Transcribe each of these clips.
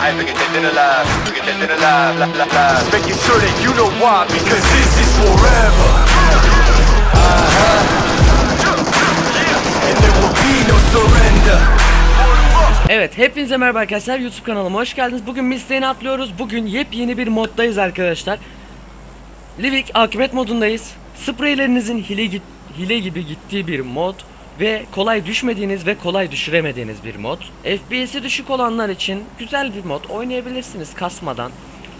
I forget dead and alive, forget dead and alive, la, la, la. Making sure that you know why, because this is forever. Uh-huh. And there will be no surrender. Evet hepinize merhaba arkadaşlar YouTube kanalıma hoş geldiniz. Bugün Misteğini atlıyoruz. Bugün yepyeni bir moddayız arkadaşlar. Livik akıbet modundayız. Spreylerinizin hile, git, hile gibi gittiği bir mod ve kolay düşmediğiniz ve kolay düşüremediğiniz bir mod. FPS'i düşük olanlar için güzel bir mod oynayabilirsiniz kasmadan.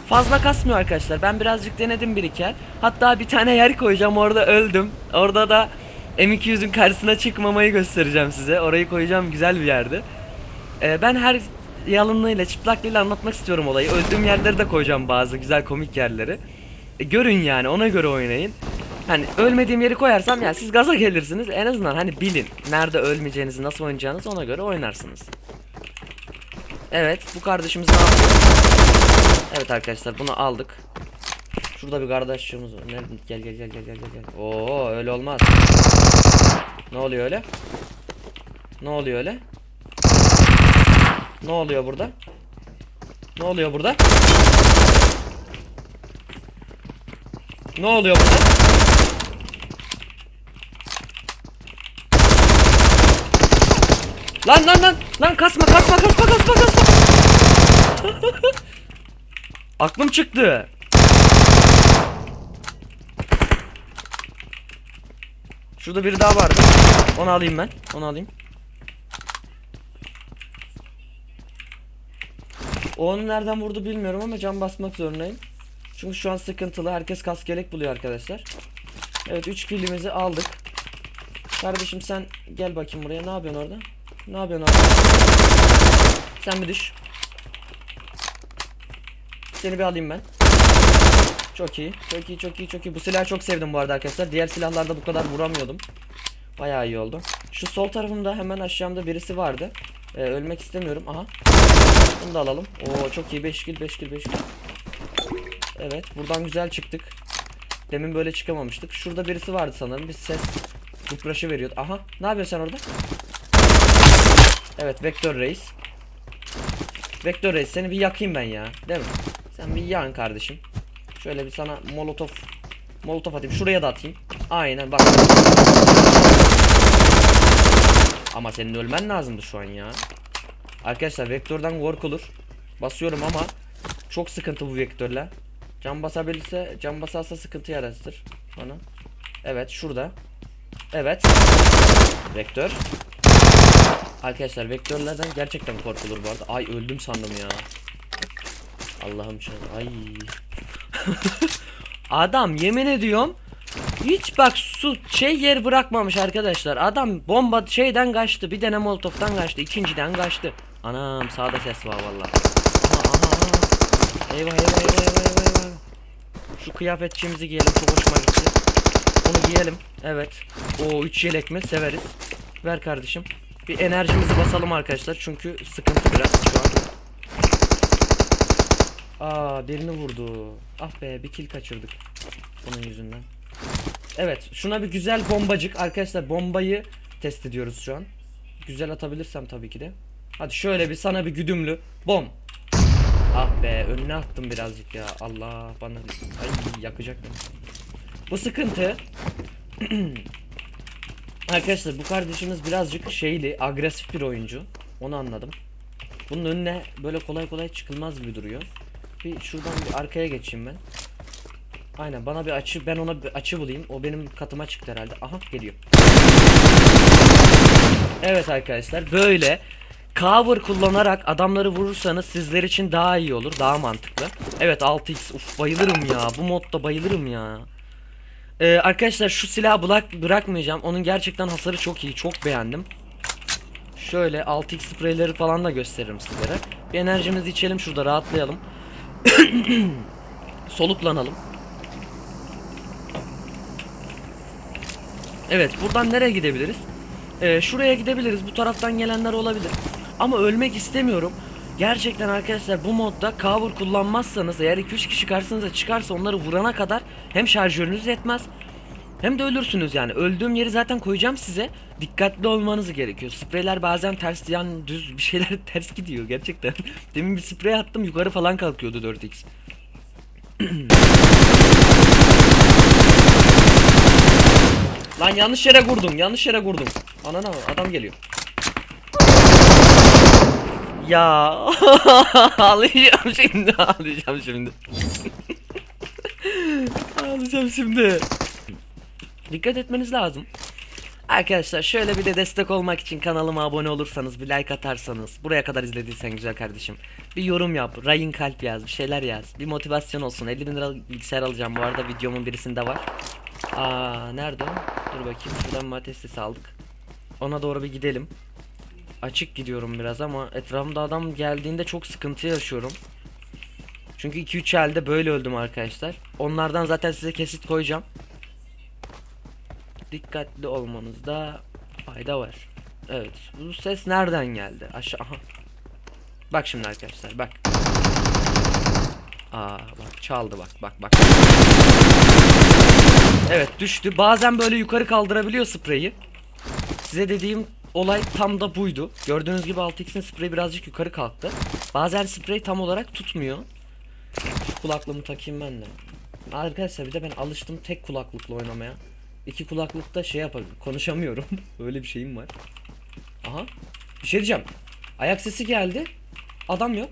Fazla kasmıyor arkadaşlar. Ben birazcık denedim bir iki yer. Hatta bir tane yer koyacağım orada öldüm. Orada da M200'ün karşısına çıkmamayı göstereceğim size. Orayı koyacağım güzel bir yerde. Ee, ben her yalınlığıyla, çıplaklığıyla anlatmak istiyorum olayı. Öldüğüm yerleri de koyacağım bazı güzel komik yerleri. E, görün yani ona göre oynayın. Hani ölmediğim yeri koyarsam ya siz gaza gelirsiniz. En azından hani bilin. Nerede ölmeyeceğinizi, nasıl oynayacağınızı ona göre oynarsınız. Evet, bu kardeşimiz ne yapıyor? Evet arkadaşlar bunu aldık. Şurada bir kardeşimiz var. Nerede? Gel gel gel gel gel gel. Oo öyle olmaz. Ne oluyor öyle? Ne oluyor öyle? Ne oluyor burada? Ne oluyor burada? Ne oluyor burada? Lan lan lan lan kasma kasma kasma kasma kasma. Aklım çıktı. Şurada biri daha vardı. Onu alayım ben. Onu alayım. O Onu nereden vurdu bilmiyorum ama can basmak zorundayım. Çünkü şu an sıkıntılı. Herkes kaskelek buluyor arkadaşlar. Evet 3 killimizi aldık. Kardeşim sen gel bakayım buraya. Ne yapıyorsun orada? Ne yapıyorsun orada? Sen bir düş. Seni bir alayım ben. Çok iyi. Çok iyi, çok iyi, çok iyi. Bu silahı çok sevdim bu arada arkadaşlar. Diğer silahlarda bu kadar vuramıyordum. Bayağı iyi oldu. Şu sol tarafımda hemen aşağımda birisi vardı. Ee, ölmek istemiyorum. Aha. Bunu da alalım. Oo çok iyi 5 kill 5 kill 5 kill. Evet buradan güzel çıktık. Demin böyle çıkamamıştık. Şurada birisi vardı sanırım. Bir ses kıpraşı veriyordu. Aha ne yapıyorsun sen orada? Evet Vektör Reis. Vektör Reis seni bir yakayım ben ya. Değil mi? Sen bir yan kardeşim. Şöyle bir sana molotof molotof atayım. Şuraya da atayım. Aynen bak. Ama senin ölmen lazımdı şu an ya. Arkadaşlar vektörden korkulur. Basıyorum ama çok sıkıntı bu vektörle. Can basabilirse, can basarsa sıkıntı yaratır bana. Evet şurada. Evet. Vektör. Arkadaşlar vektörlerden gerçekten korkulur bu arada. Ay öldüm sandım ya. Allah'ım şu ay. Adam yemin ediyorum hiç bak su şey yer bırakmamış arkadaşlar. Adam bomba şeyden kaçtı. Bir tane molotoftan kaçtı. ikinciden kaçtı. Anam sağda ses var vallahi. Aha aha. Eyvah eyvah eyvah eyvah eyvah. Şu kıyafetçiğimizi giyelim. Çok hoşuma gitti. Onu giyelim. Evet. O 3 yelek mi? Severiz. Ver kardeşim. Bir enerjimizi basalım arkadaşlar. Çünkü sıkıntı biraz şu an. Aa birini vurdu. Ah be bir kill kaçırdık. Bunun yüzünden. Evet şuna bir güzel bombacık. Arkadaşlar bombayı test ediyoruz şu an. Güzel atabilirsem tabii ki de. Hadi şöyle bir sana bir güdümlü. Bom. Ah be önüne attım birazcık ya. Allah bana ay yakacak. Bu sıkıntı. Arkadaşlar bu kardeşimiz birazcık şeyli, agresif bir oyuncu. Onu anladım. Bunun önüne böyle kolay kolay çıkılmaz gibi duruyor. Bir şuradan bir arkaya geçeyim ben. Aynen bana bir açı ben ona bir açı bulayım. O benim katıma çıktı herhalde. Aha geliyor. Evet arkadaşlar böyle cover kullanarak adamları vurursanız sizler için daha iyi olur. Daha mantıklı. Evet 6x uf bayılırım ya. Bu modda bayılırım ya. Ee, arkadaşlar şu silahı bırak, bırakmayacağım. Onun gerçekten hasarı çok iyi. Çok beğendim. Şöyle 6x spreyleri falan da gösteririm sizlere. Bir enerjimizi içelim şurada rahatlayalım. Soluklanalım. Evet buradan nereye gidebiliriz? Ee, şuraya gidebiliriz. Bu taraftan gelenler olabilir. Ama ölmek istemiyorum. Gerçekten arkadaşlar bu modda cover kullanmazsanız eğer 2-3 kişi karşınıza çıkarsa onları vurana kadar hem şarjörünüz yetmez Hem de ölürsünüz yani. Öldüğüm yeri zaten koyacağım size. Dikkatli olmanız gerekiyor. Spreyler bazen ters yan düz bir şeyler ters gidiyor gerçekten. Demin bir sprey attım yukarı falan kalkıyordu 4x. Lan yanlış yere vurdum. Yanlış yere vurdum. Anana adam geliyor. Ya ağlayacağım şimdi ağlayacağım şimdi. ağlayacağım şimdi. Dikkat etmeniz lazım. Arkadaşlar şöyle bir de destek olmak için kanalıma abone olursanız bir like atarsanız buraya kadar izlediysen güzel kardeşim bir yorum yap rayın kalp yaz bir şeyler yaz bir motivasyon olsun 50 bin lira bilgisayar alacağım bu arada videomun birisinde var Aa nerede o? dur bakayım şuradan matestesi aldık ona doğru bir gidelim açık gidiyorum biraz ama etrafımda adam geldiğinde çok sıkıntı yaşıyorum çünkü 2-3 elde böyle öldüm arkadaşlar onlardan zaten size kesit koyacağım dikkatli olmanızda fayda var. Evet. Bu ses nereden geldi? Aşağı. Aha. Bak şimdi arkadaşlar bak. Aa bak çaldı bak bak bak. Evet düştü. Bazen böyle yukarı kaldırabiliyor spreyi. Size dediğim olay tam da buydu. Gördüğünüz gibi 6x'in spreyi birazcık yukarı kalktı. Bazen sprey tam olarak tutmuyor. Şu kulaklığımı takayım ben de. Arkadaşlar bir de ben alıştım tek kulaklıkla oynamaya. İki kulaklıkta şey yapabiliyorum. Konuşamıyorum. Öyle bir şeyim var. Aha. Bir şey diyeceğim. Ayak sesi geldi. Adam yok.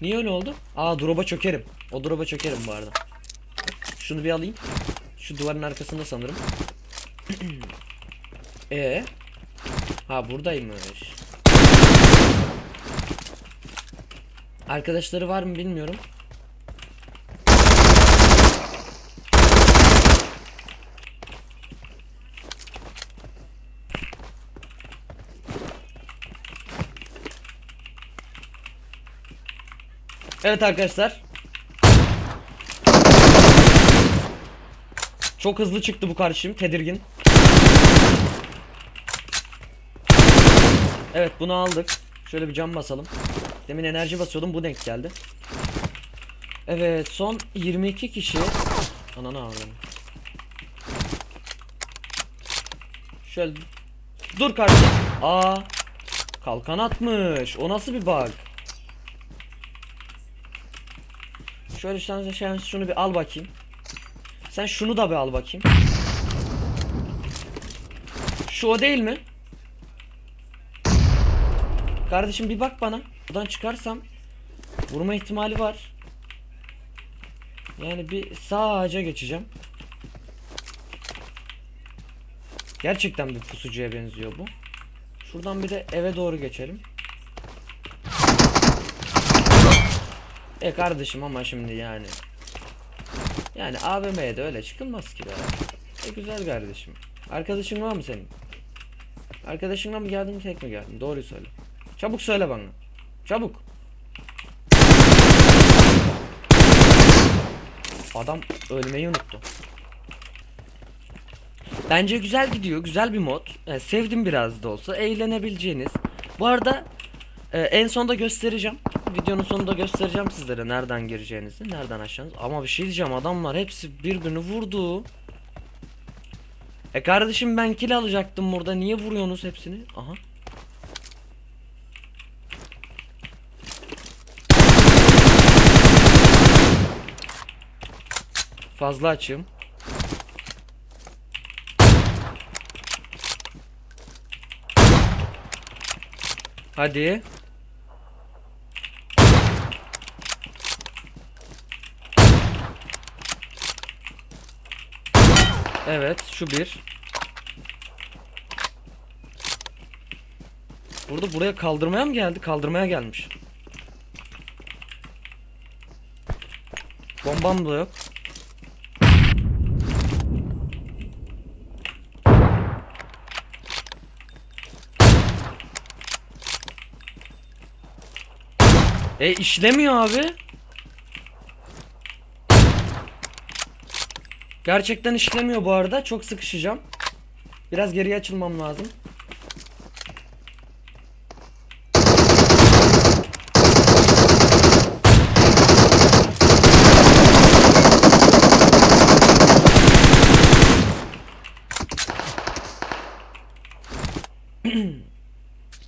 Niye öyle oldu? Aa drop'a çökerim. O drop'a çökerim bu arada. Şunu bir alayım. Şu duvarın arkasında sanırım. E Ha buradaymış. Arkadaşları var mı bilmiyorum. Evet arkadaşlar. Çok hızlı çıktı bu kardeşim. Tedirgin. Evet bunu aldık. Şöyle bir cam basalım. Demin enerji basıyordum bu denk geldi. Evet son 22 kişi. Ananı ağlayayım. Şöyle dur kardeşim. Aa kalkan atmış. O nasıl bir bug? Şöyle sen, sen şunu bir al bakayım. Sen şunu da bir al bakayım. Şu o değil mi? Kardeşim bir bak bana. Buradan çıkarsam vurma ihtimali var. Yani bir sağ ağaca geçeceğim. Gerçekten bir pusucuya benziyor bu. Şuradan bir de eve doğru geçelim. E kardeşim ama şimdi yani. Yani AVM'ye de öyle çıkılmaz ki be. E güzel kardeşim. Arkadaşın var mı senin? Arkadaşınla mı geldin tek mi geldin? Doğruyu söyle. Çabuk söyle bana. Çabuk. Adam ölmeyi unuttu. Bence güzel gidiyor. Güzel bir mod. E, sevdim biraz da olsa. Eğlenebileceğiniz. Bu arada e, en sonda göstereceğim. Videonun sonunda göstereceğim sizlere nereden gireceğinizi, nereden aşacağınızı. Ama bir şey diyeceğim adamlar hepsi birbirini vurdu. E kardeşim ben kill alacaktım burada. Niye vuruyorsunuz hepsini? Aha. Fazla açım. Hadi. Evet şu bir. Burada buraya kaldırmaya mı geldi? Kaldırmaya gelmiş. Bombam da yok. E işlemiyor abi. Gerçekten işlemiyor bu arada. Çok sıkışacağım. Biraz geriye açılmam lazım.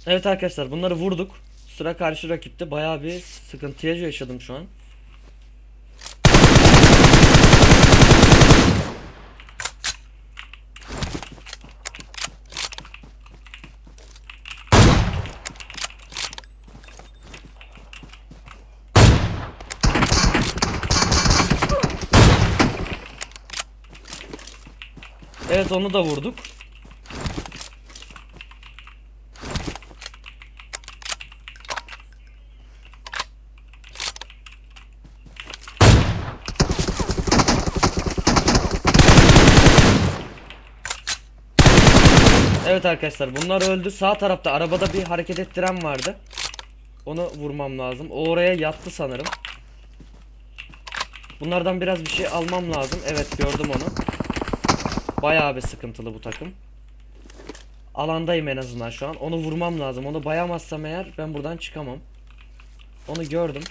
evet arkadaşlar bunları vurduk. Sıra karşı rakipte bayağı bir sıkıntıya yaşadım şu an. Evet onu da vurduk. Evet arkadaşlar bunlar öldü. Sağ tarafta arabada bir hareket ettiren vardı. Onu vurmam lazım. O oraya yattı sanırım. Bunlardan biraz bir şey almam lazım. Evet gördüm onu. Bayağı bir sıkıntılı bu takım. Alandayım en azından şu an. Onu vurmam lazım. Onu bayamazsam eğer ben buradan çıkamam. Onu gördüm.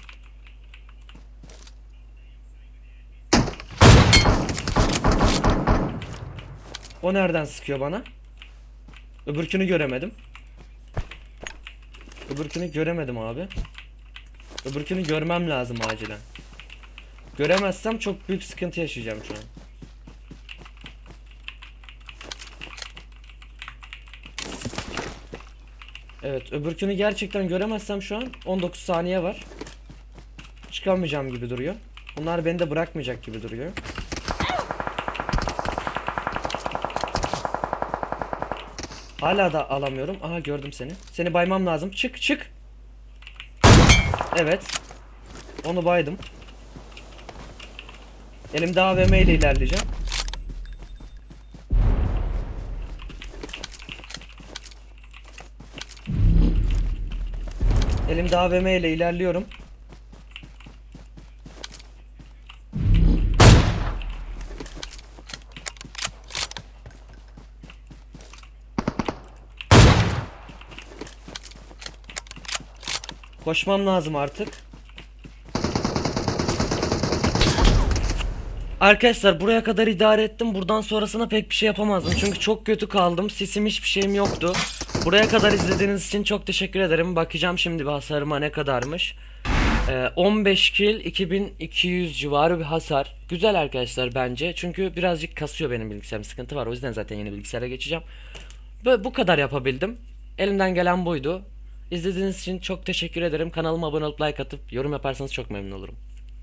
O nereden sıkıyor bana? Öbürkünü göremedim. Öbürkünü göremedim abi. Öbürkünü görmem lazım acilen. Göremezsem çok büyük sıkıntı yaşayacağım şu an. Evet öbürkünü gerçekten göremezsem şu an 19 saniye var. Çıkamayacağım gibi duruyor. Bunlar beni de bırakmayacak gibi duruyor. Hala da alamıyorum. Aha gördüm seni. Seni baymam lazım. Çık çık. Evet. Onu baydım. Elimde AVM ile ilerleyeceğim. Elimde AVM ile ilerliyorum. Koşmam lazım artık. Arkadaşlar buraya kadar idare ettim. Buradan sonrasına pek bir şey yapamazdım. Çünkü çok kötü kaldım. Sesim hiçbir şeyim yoktu. Buraya kadar izlediğiniz için çok teşekkür ederim. Bakacağım şimdi bir hasarıma ne kadarmış. Ee, 15 kill 2200 civarı bir hasar. Güzel arkadaşlar bence. Çünkü birazcık kasıyor benim bilgisayarım. Sıkıntı var. O yüzden zaten yeni bilgisayara geçeceğim. Ve bu kadar yapabildim. Elimden gelen buydu. İzlediğiniz için çok teşekkür ederim. Kanalıma abone olup like atıp yorum yaparsanız çok memnun olurum.